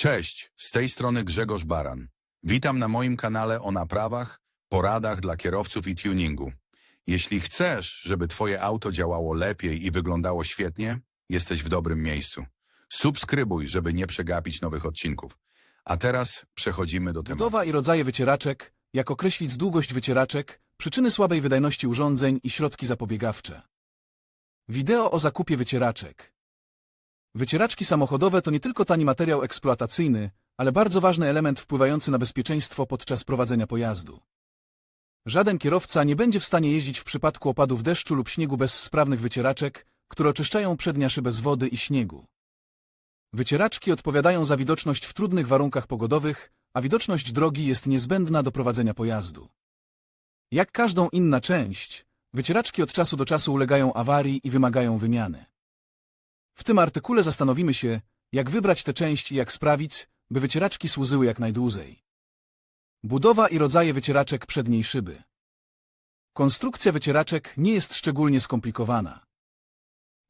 Cześć, z tej strony Grzegorz Baran. Witam na moim kanale o naprawach, poradach dla kierowców i tuningu. Jeśli chcesz, żeby Twoje auto działało lepiej i wyglądało świetnie, jesteś w dobrym miejscu. Subskrybuj, żeby nie przegapić nowych odcinków. A teraz przechodzimy do tematu. Budowa i rodzaje wycieraczek, jak określić długość wycieraczek, przyczyny słabej wydajności urządzeń i środki zapobiegawcze. Wideo o zakupie wycieraczek. Wycieraczki samochodowe to nie tylko tani materiał eksploatacyjny, ale bardzo ważny element wpływający na bezpieczeństwo podczas prowadzenia pojazdu. Żaden kierowca nie będzie w stanie jeździć w przypadku opadów deszczu lub śniegu bez sprawnych wycieraczek, które oczyszczają przednia szybę z wody i śniegu. Wycieraczki odpowiadają za widoczność w trudnych warunkach pogodowych, a widoczność drogi jest niezbędna do prowadzenia pojazdu. Jak każdą inna część, wycieraczki od czasu do czasu ulegają awarii i wymagają wymiany. W tym artykule zastanowimy się, jak wybrać tę część i jak sprawić, by wycieraczki służyły jak najdłużej. Budowa i rodzaje wycieraczek przedniej szyby. Konstrukcja wycieraczek nie jest szczególnie skomplikowana.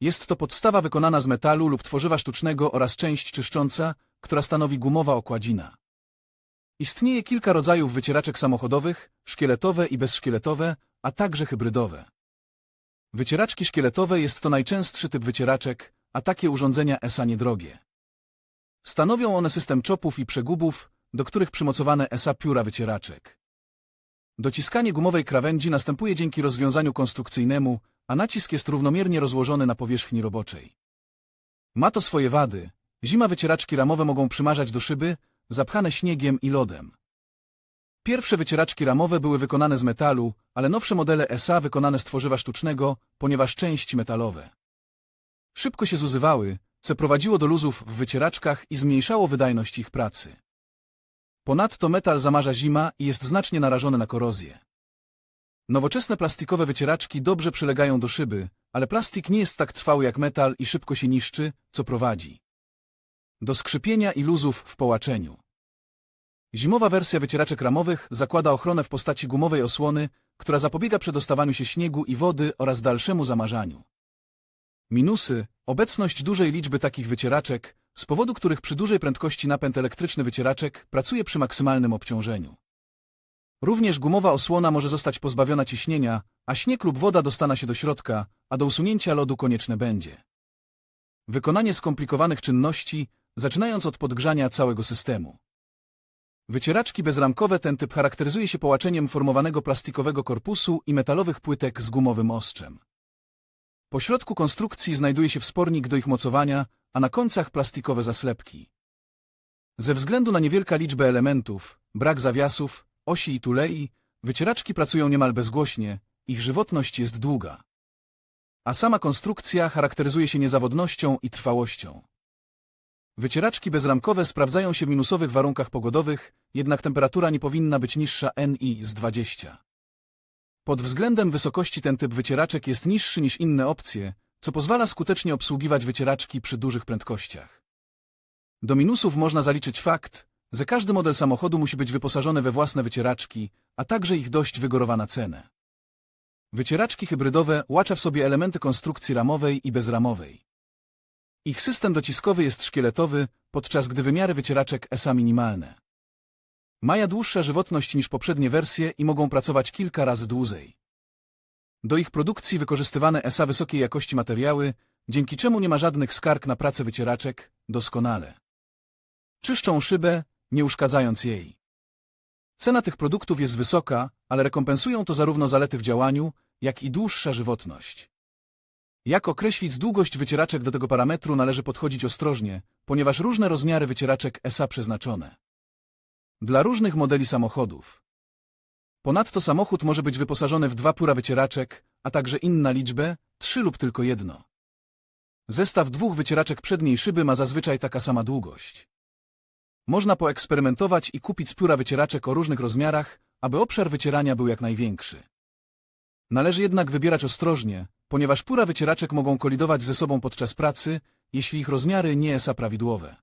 Jest to podstawa wykonana z metalu lub tworzywa sztucznego oraz część czyszcząca, która stanowi gumowa okładzina. Istnieje kilka rodzajów wycieraczek samochodowych, szkieletowe i bezszkieletowe, a także hybrydowe. Wycieraczki szkieletowe jest to najczęstszy typ wycieraczek, a takie urządzenia ESA niedrogie. Stanowią one system czopów i przegubów, do których przymocowane ESA pióra wycieraczek. Dociskanie gumowej krawędzi następuje dzięki rozwiązaniu konstrukcyjnemu, a nacisk jest równomiernie rozłożony na powierzchni roboczej. Ma to swoje wady. Zima wycieraczki ramowe mogą przymarzać do szyby, zapchane śniegiem i lodem. Pierwsze wycieraczki ramowe były wykonane z metalu, ale nowsze modele SA wykonane z tworzywa sztucznego, ponieważ części metalowe. Szybko się zużywały, co prowadziło do luzów w wycieraczkach i zmniejszało wydajność ich pracy. Ponadto metal zamarza zima i jest znacznie narażony na korozję. Nowoczesne plastikowe wycieraczki dobrze przylegają do szyby, ale plastik nie jest tak trwały jak metal i szybko się niszczy, co prowadzi do skrzypienia i luzów w połaczeniu. Zimowa wersja wycieraczek ramowych zakłada ochronę w postaci gumowej osłony, która zapobiega przedostawaniu się śniegu i wody oraz dalszemu zamarzaniu. Minusy obecność dużej liczby takich wycieraczek, z powodu których przy dużej prędkości napęd elektryczny wycieraczek pracuje przy maksymalnym obciążeniu. Również gumowa osłona może zostać pozbawiona ciśnienia, a śnieg lub woda dostana się do środka, a do usunięcia lodu konieczne będzie. Wykonanie skomplikowanych czynności, zaczynając od podgrzania całego systemu. Wycieraczki bezramkowe ten typ charakteryzuje się połaczeniem formowanego plastikowego korpusu i metalowych płytek z gumowym ostrzem. Po środku konstrukcji znajduje się wspornik do ich mocowania, a na końcach plastikowe zaslepki. Ze względu na niewielka liczbę elementów, brak zawiasów, osi i tulei, wycieraczki pracują niemal bezgłośnie, ich żywotność jest długa. A sama konstrukcja charakteryzuje się niezawodnością i trwałością. Wycieraczki bezramkowe sprawdzają się w minusowych warunkach pogodowych, jednak temperatura nie powinna być niższa NI z 20. Pod względem wysokości ten typ wycieraczek jest niższy niż inne opcje, co pozwala skutecznie obsługiwać wycieraczki przy dużych prędkościach. Do minusów można zaliczyć fakt, że każdy model samochodu musi być wyposażony we własne wycieraczki, a także ich dość wygórowana cenę. Wycieraczki hybrydowe łacza w sobie elementy konstrukcji ramowej i bezramowej. Ich system dociskowy jest szkieletowy, podczas gdy wymiary wycieraczek ESA minimalne. Mają dłuższa żywotność niż poprzednie wersje i mogą pracować kilka razy dłużej. Do ich produkcji wykorzystywane ESA wysokiej jakości materiały, dzięki czemu nie ma żadnych skarg na pracę wycieraczek, doskonale. Czyszczą szybę, nie uszkadzając jej. Cena tych produktów jest wysoka, ale rekompensują to zarówno zalety w działaniu, jak i dłuższa żywotność. Jak określić długość wycieraczek do tego parametru należy podchodzić ostrożnie, ponieważ różne rozmiary wycieraczek ESA przeznaczone. Dla różnych modeli samochodów. Ponadto samochód może być wyposażony w dwa pura wycieraczek, a także inna liczbę, trzy lub tylko jedno. Zestaw dwóch wycieraczek przedniej szyby ma zazwyczaj taka sama długość. Można poeksperymentować i kupić pióra wycieraczek o różnych rozmiarach, aby obszar wycierania był jak największy. Należy jednak wybierać ostrożnie, ponieważ pura wycieraczek mogą kolidować ze sobą podczas pracy, jeśli ich rozmiary nie są prawidłowe.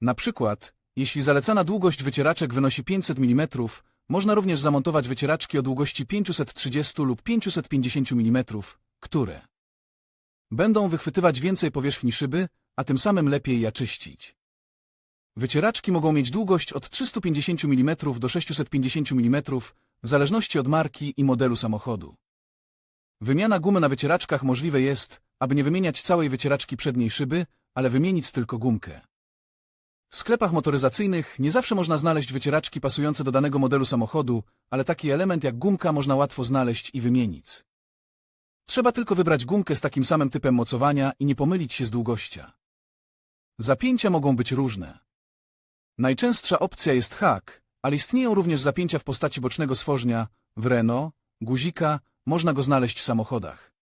Na przykład, jeśli zalecana długość wycieraczek wynosi 500 mm, można również zamontować wycieraczki o długości 530 lub 550 mm, które będą wychwytywać więcej powierzchni szyby, a tym samym lepiej je czyścić. Wycieraczki mogą mieć długość od 350 mm do 650 mm, w zależności od marki i modelu samochodu. Wymiana gumy na wycieraczkach możliwe jest, aby nie wymieniać całej wycieraczki przedniej szyby, ale wymienić tylko gumkę. W sklepach motoryzacyjnych nie zawsze można znaleźć wycieraczki pasujące do danego modelu samochodu, ale taki element jak gumka można łatwo znaleźć i wymienić. Trzeba tylko wybrać gumkę z takim samym typem mocowania i nie pomylić się z długością. Zapięcia mogą być różne. Najczęstsza opcja jest hak, ale istnieją również zapięcia w postaci bocznego stworznia, w Renault, guzika, można go znaleźć w samochodach.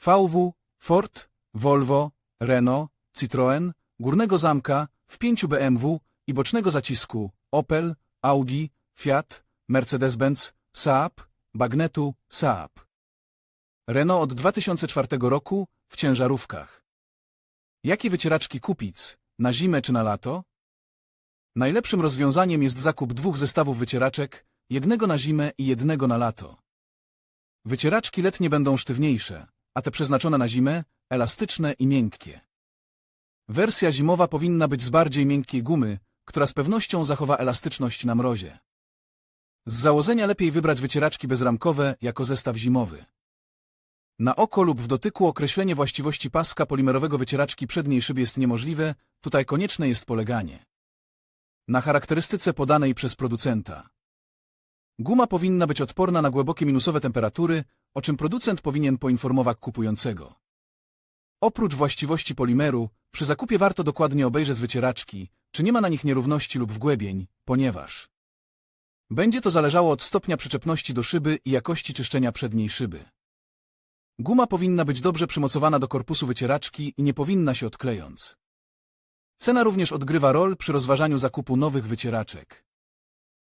VW, Ford, Volvo, Renault, Citroën, górnego zamka, w pięciu BMW i bocznego zacisku Opel, Audi, Fiat, Mercedes-Benz, Saab, Bagnetu, Saab. Renault od 2004 roku w ciężarówkach. Jakie wycieraczki kupić, na zimę czy na lato? Najlepszym rozwiązaniem jest zakup dwóch zestawów wycieraczek, jednego na zimę i jednego na lato. Wycieraczki letnie będą sztywniejsze, a te przeznaczone na zimę elastyczne i miękkie. Wersja zimowa powinna być z bardziej miękkiej gumy, która z pewnością zachowa elastyczność na mrozie. Z założenia lepiej wybrać wycieraczki bezramkowe jako zestaw zimowy. Na oko lub w dotyku określenie właściwości paska polimerowego wycieraczki przedniej szyby jest niemożliwe, tutaj konieczne jest poleganie na charakterystyce podanej przez producenta. Guma powinna być odporna na głębokie minusowe temperatury, o czym producent powinien poinformować kupującego. Oprócz właściwości polimeru, przy zakupie warto dokładnie obejrzeć wycieraczki, czy nie ma na nich nierówności lub wgłębień, ponieważ będzie to zależało od stopnia przyczepności do szyby i jakości czyszczenia przedniej szyby. Guma powinna być dobrze przymocowana do korpusu wycieraczki i nie powinna się odklejąc. Cena również odgrywa rol przy rozważaniu zakupu nowych wycieraczek.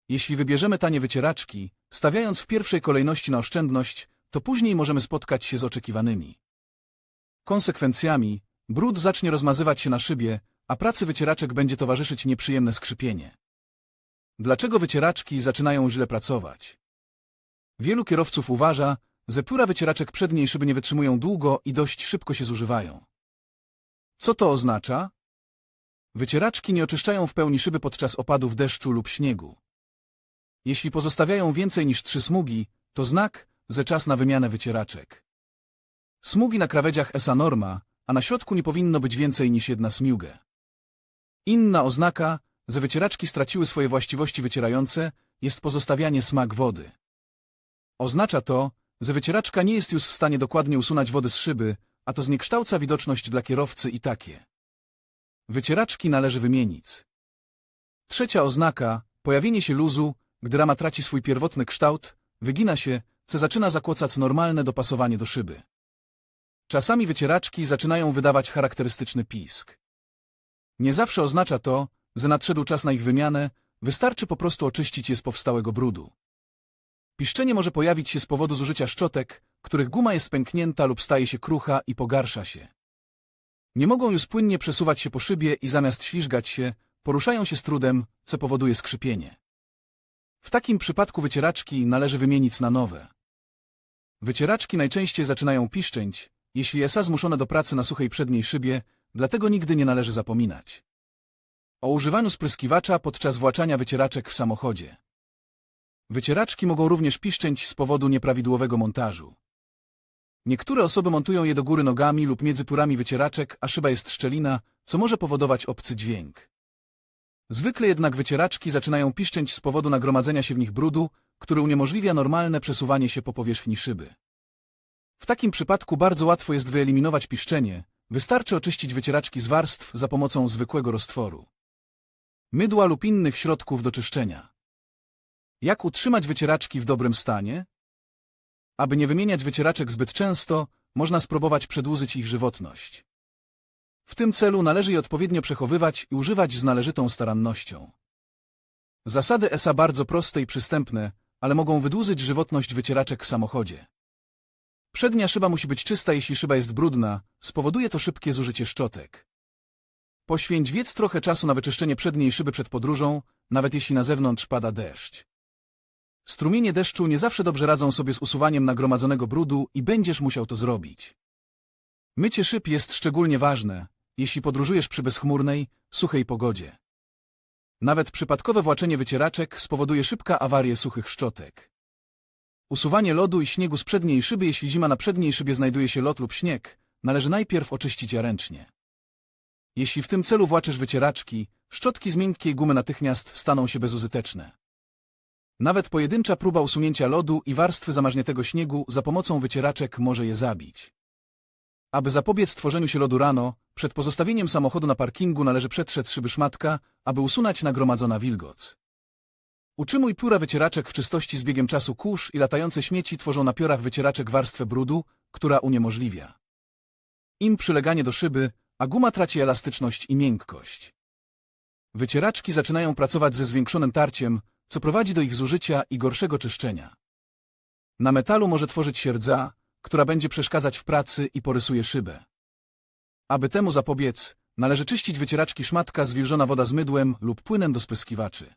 Jeśli wybierzemy tanie wycieraczki, stawiając w pierwszej kolejności na oszczędność, to później możemy spotkać się z oczekiwanymi konsekwencjami. Brud zacznie rozmazywać się na szybie, a pracy wycieraczek będzie towarzyszyć nieprzyjemne skrzypienie. Dlaczego wycieraczki zaczynają źle pracować? Wielu kierowców uważa, że pióra wycieraczek przedniej szyby nie wytrzymują długo i dość szybko się zużywają. Co to oznacza? Wycieraczki nie oczyszczają w pełni szyby podczas opadów deszczu lub śniegu. Jeśli pozostawiają więcej niż trzy smugi, to znak, że czas na wymianę wycieraczek. Smugi na krawędziach esa norma, a na środku nie powinno być więcej niż jedna smiugę. Inna oznaka, że wycieraczki straciły swoje właściwości wycierające, jest pozostawianie smak wody. Oznacza to, że wycieraczka nie jest już w stanie dokładnie usunąć wody z szyby, a to zniekształca widoczność dla kierowcy i takie. Wycieraczki należy wymienić. Trzecia oznaka, pojawienie się luzu, gdy rama traci swój pierwotny kształt, wygina się, co zaczyna zakłócać normalne dopasowanie do szyby. Czasami wycieraczki zaczynają wydawać charakterystyczny pisk. Nie zawsze oznacza to, że nadszedł czas na ich wymianę, wystarczy po prostu oczyścić je z powstałego brudu. Piszczenie może pojawić się z powodu zużycia szczotek, których guma jest pęknięta lub staje się krucha i pogarsza się. Nie mogą już płynnie przesuwać się po szybie i zamiast ślizgać się, poruszają się z trudem, co powoduje skrzypienie. W takim przypadku wycieraczki należy wymienić na nowe. Wycieraczki najczęściej zaczynają piszczeć, jeśli jest zmuszone do pracy na suchej przedniej szybie, dlatego nigdy nie należy zapominać. O używaniu spryskiwacza podczas właczania wycieraczek w samochodzie. Wycieraczki mogą również piszczeć z powodu nieprawidłowego montażu. Niektóre osoby montują je do góry nogami lub między piórami wycieraczek, a szyba jest szczelina, co może powodować obcy dźwięk. Zwykle jednak wycieraczki zaczynają piszczeć z powodu nagromadzenia się w nich brudu, który uniemożliwia normalne przesuwanie się po powierzchni szyby. W takim przypadku bardzo łatwo jest wyeliminować piszczenie, wystarczy oczyścić wycieraczki z warstw za pomocą zwykłego roztworu. Mydła lub innych środków do czyszczenia. Jak utrzymać wycieraczki w dobrym stanie? Aby nie wymieniać wycieraczek zbyt często, można spróbować przedłużyć ich żywotność. W tym celu należy je odpowiednio przechowywać i używać z należytą starannością. Zasady ESA bardzo proste i przystępne, ale mogą wydłużyć żywotność wycieraczek w samochodzie. Przednia szyba musi być czysta, jeśli szyba jest brudna, spowoduje to szybkie zużycie szczotek. Poświęć więc trochę czasu na wyczyszczenie przedniej szyby przed podróżą, nawet jeśli na zewnątrz pada deszcz. Strumienie deszczu nie zawsze dobrze radzą sobie z usuwaniem nagromadzonego brudu i będziesz musiał to zrobić. Mycie szyb jest szczególnie ważne, jeśli podróżujesz przy bezchmurnej, suchej pogodzie. Nawet przypadkowe właczenie wycieraczek spowoduje szybka awarię suchych szczotek. Usuwanie lodu i śniegu z przedniej szyby Jeśli zima na przedniej szybie znajduje się lód lub śnieg, należy najpierw oczyścić je ręcznie. Jeśli w tym celu właczysz wycieraczki, szczotki z miękkiej gumy natychmiast staną się bezużyteczne. Nawet pojedyncza próba usunięcia lodu i warstwy zamarzniętego śniegu za pomocą wycieraczek może je zabić. Aby zapobiec tworzeniu się lodu rano, przed pozostawieniem samochodu na parkingu należy przetrzeć szyby szmatka, aby usunąć nagromadzona wilgoc. Utrzymuj pióra wycieraczek w czystości z biegiem czasu kurz i latające śmieci tworzą na piorach wycieraczek warstwę brudu, która uniemożliwia im przyleganie do szyby, a guma traci elastyczność i miękkość. Wycieraczki zaczynają pracować ze zwiększonym tarciem, co prowadzi do ich zużycia i gorszego czyszczenia. Na metalu może tworzyć się rdza, która będzie przeszkadzać w pracy i porysuje szybę. Aby temu zapobiec, należy czyścić wycieraczki szmatka zwilżona woda z mydłem lub płynem do spryskiwaczy.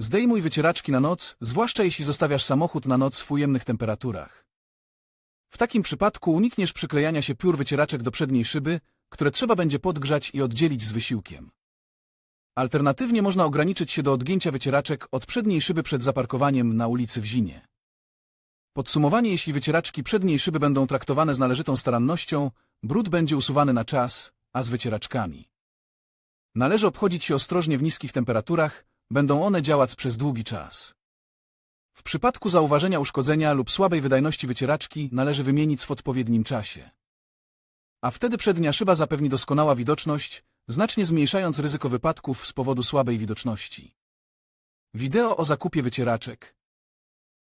Zdejmuj wycieraczki na noc, zwłaszcza jeśli zostawiasz samochód na noc w ujemnych temperaturach. W takim przypadku unikniesz przyklejania się piór wycieraczek do przedniej szyby, które trzeba będzie podgrzać i oddzielić z wysiłkiem. Alternatywnie można ograniczyć się do odgięcia wycieraczek od przedniej szyby przed zaparkowaniem na ulicy w zimie. Podsumowanie Jeśli wycieraczki przedniej szyby będą traktowane z należytą starannością, brud będzie usuwany na czas, a z wycieraczkami. Należy obchodzić się ostrożnie w niskich temperaturach, będą one działać przez długi czas. W przypadku zauważenia uszkodzenia lub słabej wydajności wycieraczki należy wymienić w odpowiednim czasie. A wtedy przednia szyba zapewni doskonała widoczność, znacznie zmniejszając ryzyko wypadków z powodu słabej widoczności. Wideo o zakupie wycieraczek.